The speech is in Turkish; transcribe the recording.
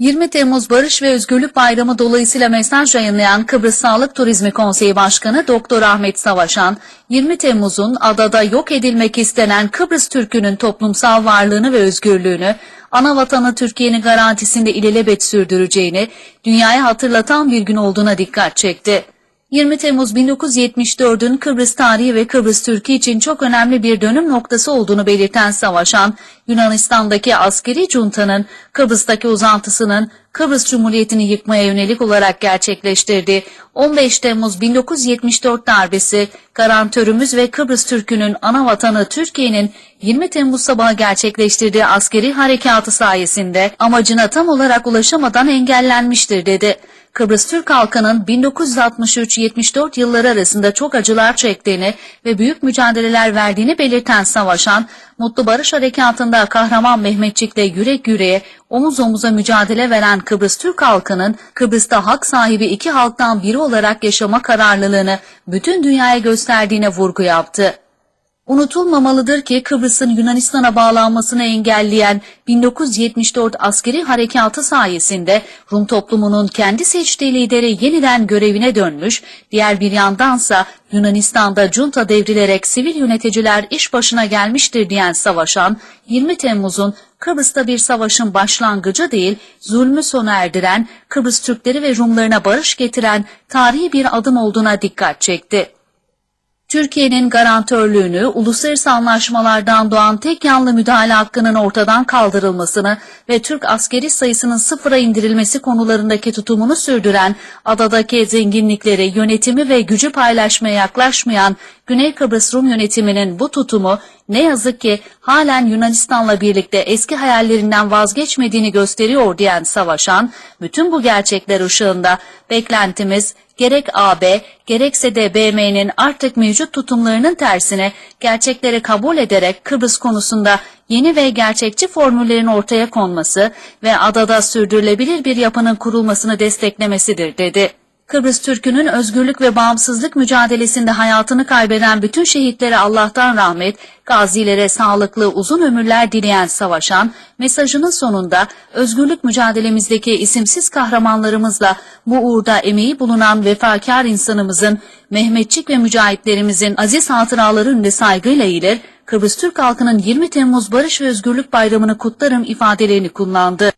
20 Temmuz Barış ve Özgürlük Bayramı dolayısıyla mesaj yayınlayan Kıbrıs Sağlık Turizmi Konseyi Başkanı Doktor Ahmet Savaşan, 20 Temmuz'un adada yok edilmek istenen Kıbrıs Türk'ünün toplumsal varlığını ve özgürlüğünü, ana vatanı Türkiye'nin garantisinde ilelebet sürdüreceğini, dünyaya hatırlatan bir gün olduğuna dikkat çekti. 20 Temmuz 1974'ün Kıbrıs tarihi ve Kıbrıs Türkiye için çok önemli bir dönüm noktası olduğunu belirten Savaşan, Yunanistan'daki askeri juntanın Kıbrıs'taki uzantısının Kıbrıs Cumhuriyeti'ni yıkmaya yönelik olarak gerçekleştirdiği 15 Temmuz 1974 darbesi, garantörümüz ve Kıbrıs Türk'ünün ana vatanı Türkiye'nin 20 Temmuz sabahı gerçekleştirdiği askeri harekatı sayesinde amacına tam olarak ulaşamadan engellenmiştir dedi. Kıbrıs Türk halkının 1963-74 yılları arasında çok acılar çektiğini ve büyük mücadeleler verdiğini belirten Savaşan, Mutlu Barış Harekatı'nda kahraman Mehmetçik'le yürek yüreğe, omuz omuza mücadele veren Kıbrıs Türk halkının Kıbrıs'ta hak sahibi iki halktan biri olarak yaşama kararlılığını bütün dünyaya gösterdiğine vurgu yaptı. Unutulmamalıdır ki Kıbrıs'ın Yunanistan'a bağlanmasını engelleyen 1974 askeri harekatı sayesinde Rum toplumunun kendi seçtiği lideri yeniden görevine dönmüş, diğer bir yandansa Yunanistan'da junta devrilerek sivil yöneticiler iş başına gelmiştir diyen Savaşan, 20 Temmuz'un Kıbrıs'ta bir savaşın başlangıcı değil, zulmü sona erdiren, Kıbrıs Türkleri ve Rumlarına barış getiren tarihi bir adım olduğuna dikkat çekti. Türkiye'nin garantörlüğünü, uluslararası anlaşmalardan doğan tek yanlı müdahale hakkının ortadan kaldırılmasını ve Türk askeri sayısının sıfıra indirilmesi konularındaki tutumunu sürdüren, adadaki zenginlikleri, yönetimi ve gücü paylaşmaya yaklaşmayan Güney Kıbrıs Rum yönetiminin bu tutumu ne yazık ki halen Yunanistan'la birlikte eski hayallerinden vazgeçmediğini gösteriyor diyen Savaşan, bütün bu gerçekler ışığında beklentimiz gerek AB gerekse de BM'nin artık mevcut tutumlarının tersine gerçekleri kabul ederek Kıbrıs konusunda yeni ve gerçekçi formüllerin ortaya konması ve adada sürdürülebilir bir yapının kurulmasını desteklemesidir dedi. Kıbrıs Türk'ünün özgürlük ve bağımsızlık mücadelesinde hayatını kaybeden bütün şehitlere Allah'tan rahmet, gazilere sağlıklı uzun ömürler dileyen Savaşan, mesajının sonunda özgürlük mücadelemizdeki isimsiz kahramanlarımızla bu uğurda emeği bulunan vefakar insanımızın, Mehmetçik ve mücahitlerimizin aziz hatıraları önünde saygıyla ilir, Kıbrıs Türk halkının 20 Temmuz Barış ve Özgürlük Bayramı'nı kutlarım ifadelerini kullandı.